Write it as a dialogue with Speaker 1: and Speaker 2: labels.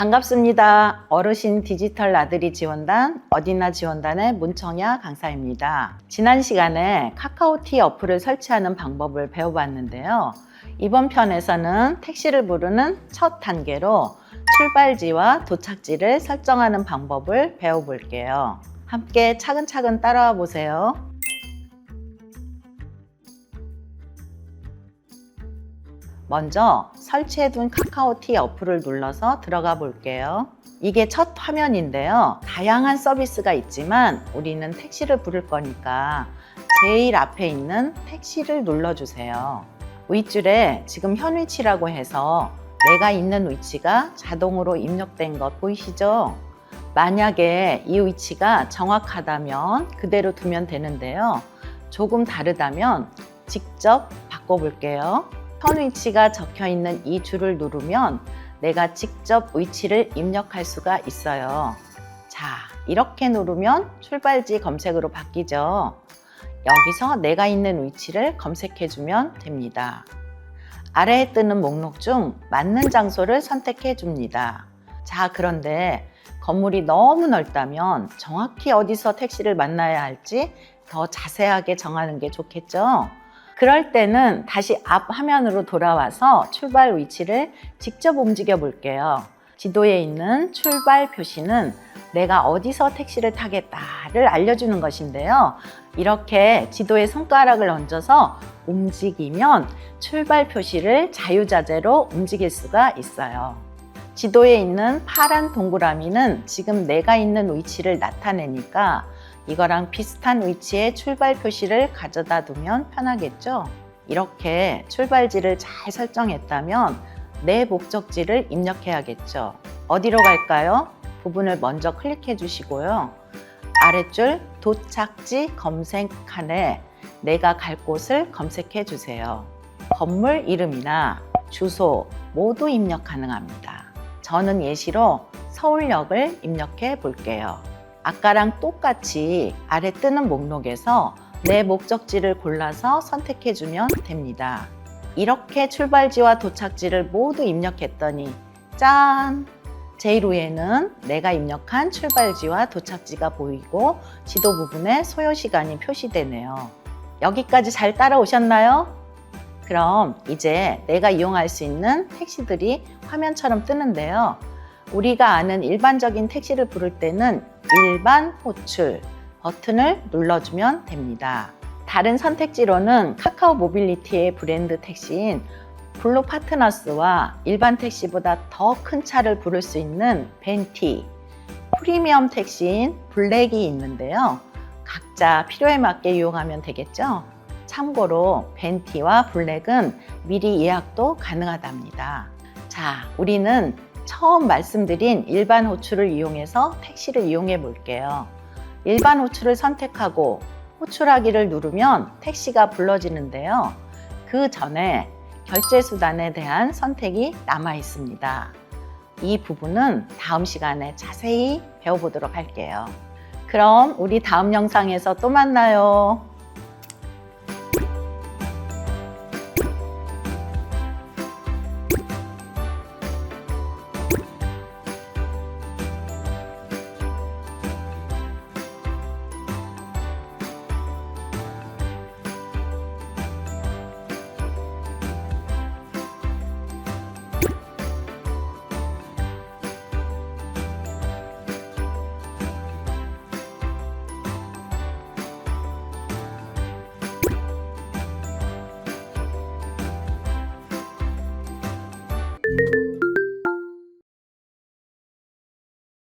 Speaker 1: 반갑습니다. 어르신 디지털 나들이 지원단 어디나 지원단의 문청야 강사입니다. 지난 시간에 카카오티 어플을 설치하는 방법을 배워봤는데요. 이번 편에서는 택시를 부르는 첫 단계로 출발지와 도착지를 설정하는 방법을 배워볼게요. 함께 차근차근 따라와 보세요. 먼저 설치해둔 카카오티 어플을 눌러서 들어가 볼게요. 이게 첫 화면인데요. 다양한 서비스가 있지만 우리는 택시를 부를 거니까 제일 앞에 있는 택시를 눌러주세요. 윗줄에 지금 현 위치라고 해서 내가 있는 위치가 자동으로 입력된 것 보이시죠? 만약에 이 위치가 정확하다면 그대로 두면 되는데요. 조금 다르다면 직접 바꿔볼게요. 현 위치가 적혀 있는 이 줄을 누르면 내가 직접 위치를 입력할 수가 있어요. 자, 이렇게 누르면 출발지 검색으로 바뀌죠. 여기서 내가 있는 위치를 검색해주면 됩니다. 아래에 뜨는 목록 중 맞는 장소를 선택해 줍니다. 자, 그런데 건물이 너무 넓다면 정확히 어디서 택시를 만나야 할지 더 자세하게 정하는 게 좋겠죠? 그럴 때는 다시 앞 화면으로 돌아와서 출발 위치를 직접 움직여 볼게요. 지도에 있는 출발 표시는 내가 어디서 택시를 타겠다를 알려주는 것인데요. 이렇게 지도에 손가락을 얹어서 움직이면 출발 표시를 자유자재로 움직일 수가 있어요. 지도에 있는 파란 동그라미는 지금 내가 있는 위치를 나타내니까 이거랑 비슷한 위치에 출발 표시를 가져다 두면 편하겠죠? 이렇게 출발지를 잘 설정했다면 내 목적지를 입력해야겠죠. 어디로 갈까요? 부분을 먼저 클릭해 주시고요. 아래줄 도착지 검색 칸에 내가 갈 곳을 검색해 주세요. 건물 이름이나 주소 모두 입력 가능합니다. 저는 예시로 서울역을 입력해 볼게요. 아까랑 똑같이 아래 뜨는 목록에서 내 목적지를 골라서 선택해 주면 됩니다. 이렇게 출발지와 도착지를 모두 입력했더니 짠! 제일 위에는 내가 입력한 출발지와 도착지가 보이고 지도 부분에 소요 시간이 표시되네요. 여기까지 잘 따라오셨나요? 그럼 이제 내가 이용할 수 있는 택시들이 화면처럼 뜨는데요. 우리가 아는 일반적인 택시를 부를 때는 일반 호출 버튼을 눌러주면 됩니다. 다른 선택지로는 카카오 모빌리티의 브랜드 택시인 블루 파트너스와 일반 택시보다 더 큰 차를 부를 수 있는 벤티, 프리미엄 택시인 블랙이 있는데요. 각자 필요에 맞게 이용하면 되겠죠? 참고로 벤티와 블랙은 미리 예약도 가능하답니다. 자, 우리는 처음 말씀드린 일반 호출을 이용해서 택시를 이용해 볼게요. 일반 호출을 선택하고 호출하기를 누르면 택시가 불러지는데요. 그 전에 결제 수단에 대한 선택이 남아 있습니다. 이 부분은 다음 시간에 자세히 배워보도록 할게요. 그럼 우리 다음 영상에서 또 만나요.